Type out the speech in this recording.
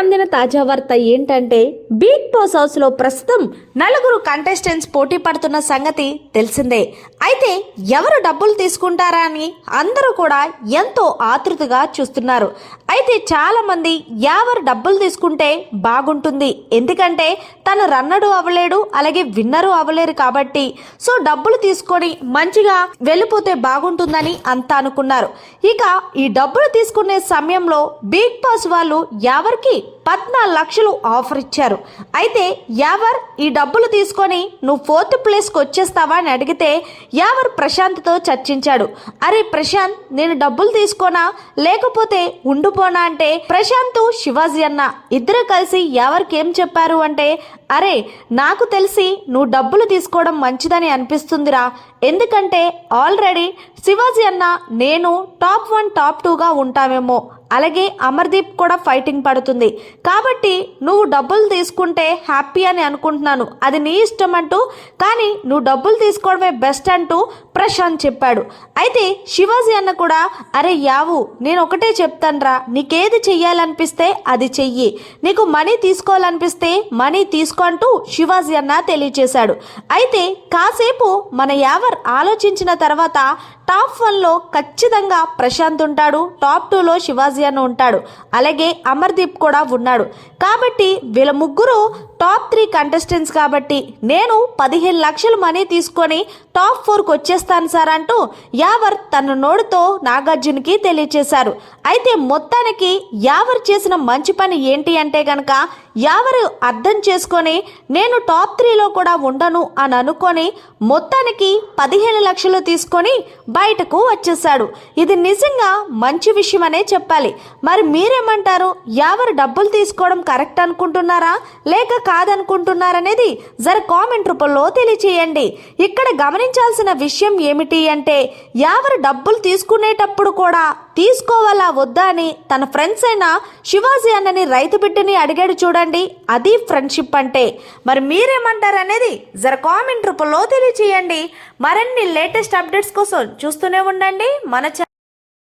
అందిన తాజా వార్త ఏంటంటే బిగ్ బాస్ హౌస్లో ప్రస్తుతం నలుగురు కంటెస్టెంట్స్ పోటీ పడుతున్న సంగతి తెలిసిందే. అయితే ఎవరు డబ్బులు తీసుకుంటారా అని అందరూ కూడా ఎంతో ఆతృతగా చూస్తున్నారు. అయితే చాలా మంది ఎవరు డబ్బులు తీసుకుంటే బాగుంటుంది? ఎందుకంటే తను రన్నడు అవ్వలేడు అలాగే విన్నరు అవ్వలేరు కాబట్టి. సో డబ్బులు తీసుకొని మంచిగా వెళ్ళిపోతే బాగుంటుందని అంతా అనుకున్నారు. ఇక ఈ డబ్బులు తీసుకునే సమయంలో బిగ్ బాస్ వాళ్ళు ఎవరికి పద్నాలుగు లక్షలు ఆఫర్ ఇచ్చారు. అయితే యావర్ ఈ డబ్బులు తీసుకొని నువ్వు ఫోర్త్ ప్లేస్కి వచ్చేస్తావా అని అడిగితే యావర్ ప్రశాంత్తో చర్చించాడు. అరే ప్రశాంత్ నేను డబ్బులు తీసుకోనా? లేకపోతే ఉండిపోనా అంటే? ప్రశాంత్ శివాజీ అన్న ఇద్దరు కలిసి ఎవరికి ఏం చెప్పారు అంటే అరే నాకు తెలిసి నువ్వు డబ్బులు తీసుకోవడం మంచిదని అనిపిస్తుందిరా. ఎందుకంటే ఆల్రెడీ శివాజీ అన్న నేను టాప్ వన్ టాప్ టూగా ఉంటామేమో. అలాగే అమర్దీప్ కూడా ఫైటింగ్ పడుతుంది. కాబట్టి నువ్వు డబ్బులు తీసుకుంటే హ్యాపీ అని అనుకుంటున్నాను. అది నీ ఇష్టం అంటూ కానీ నువ్వు డబ్బులు తీసుకోవడమే బెస్ట్ అంటూ ప్రశాంత్ చెప్పాడు. అయితే శివాజీ అన్న కూడా అరే యావు నేను ఒకటే చెప్తానురా. నీకేది చెయ్యాలనిపిస్తే అది చెయ్యి. నీకు మనీ తీసుకోవాలనిపిస్తే మనీ తీసుకో అంటూ శివాజీ అన్న తెలియచేశాడు. అయితే కాసేపు మన యావ యావర్ ఆలోచించిన తర్వాత టాప్ వన్లో ఖచ్చితంగా ప్రశాంత్ ఉంటాడు టాప్ టూలో శివాజీ అన్న ఉంటాడు. అలాగే అమర్దీప్ కూడా ఉన్నాడు. కాబట్టి వీళ్ళ ముగ్గురు టాప్ త్రీ కంటెస్టెంట్స్ కాబట్టి నేను పదిహేను లక్షలు మనీ తీసుకొని టాప్ ఫోర్కి వచ్చేస్తాను సార్ అంటూ యావర్ తన నోడుతో నాగార్జునకి తెలియచేశారు. అయితే మొత్తానికి యావర్ చేసిన మంచి పని ఏంటి అంటే గనక యావరు అర్థం చేసుకొని నేను టాప్ త్రీలో కూడా ఉండను అని అనుకొని మొత్తానికి పదిహేను లక్షలు తీసుకొని బయటకు వచ్చేసాడు ఇది నిజంగా మంచి విషయం అనే చెప్పాలి. మరి మీరేమంటారు? యావరు డబ్బులు తీసుకోవడం కరెక్ట్ అనుకుంటున్నారా? లేక కాదనుకుంటున్నారనేది జర కామెంట్ రూపంలో తెలియచేయండి. ఇక్కడ గమనించాల్సిన విషయం ఏమిటి అంటే ఎవరు డబ్బులు తీసుకునేటప్పుడు కూడా తీసుకోవాలా వద్దా అని తన ఫ్రెండ్స్ అయిన శివాజీ అన్నని రైతు బిడ్డని అడిగాడు చూడండి అది ఫ్రెండ్షిప్ అంటే. మరి మీరేమంటారు అనేది జర కామెంట్ రూపంలో తెలియచేయండి. మరిన్ని లేటెస్ట్ అప్డేట్స్ కోసం చూస్తూనే ఉండండి మన